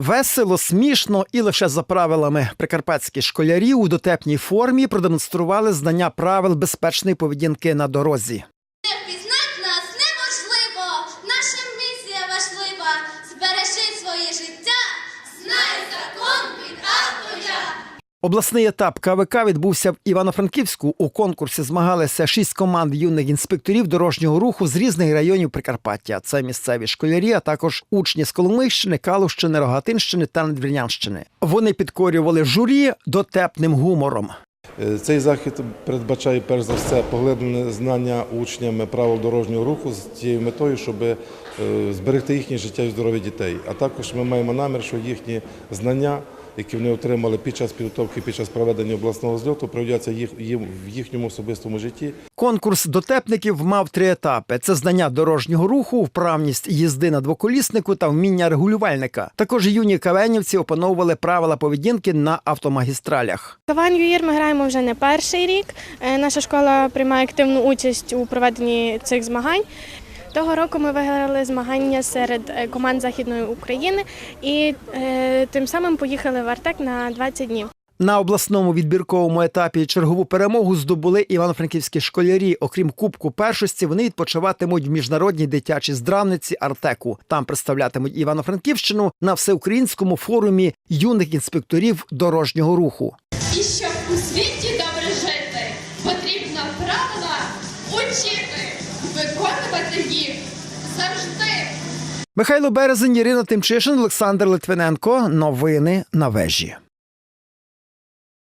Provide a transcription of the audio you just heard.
Весело, смішно і лише за правилами прикарпатські школярі у дотепній формі продемонстрували знання правил безпечної поведінки на дорозі. Пізнать нас неможливо. Наша місія важлива. Збережи своє життя. Знай закон. Обласний етап КВК відбувся в Івано-Франківську. У конкурсі змагалися шість команд юних інспекторів дорожнього руху з різних районів Прикарпаття. Це місцеві школярі, а також учні з Коломийщини, Калущини, Рогатинщини та Надвірнянщини. Вони підкорювали журі дотепним гумором. Е, Цей захід передбачає перш за все поглиблене знання учнями правил дорожнього руху з тією метою, щоб е, зберегти їхнє життя і здоров'я дітей. А також ми маємо намір, що їхні знання, які вони отримали під час підготовки, під час проведення обласного зльоту, пригодяться їх їм в їхньому особистому житті. Конкурс дотепників мав три етапи: це знання дорожнього руху, вправність їзди на двоколіснику та вміння регулювальника. Також юні кавенівці опановували правила поведінки на автомагістралях. Каван ЮІР ми граємо вже не перший рік. Е, Наша школа приймає активну участь у проведенні цих змагань. Того року ми виграли змагання серед е, команд Західної України і е, тим самим поїхали в Артек на 20 днів. На обласному відбірковому етапі чергову перемогу здобули івано-франківські школярі. Окрім кубку першості, вони відпочиватимуть в міжнародній дитячій здравниці Артеку. Там представлятимуть Івано-Франківщину на всеукраїнському форумі юних інспекторів дорожнього руху. І щоб у світі добре жити, потрібно правила учити, їх завжди. Михайло Березень, Ірина Тимчишин, Олександр Литвиненко. Новини на вежі.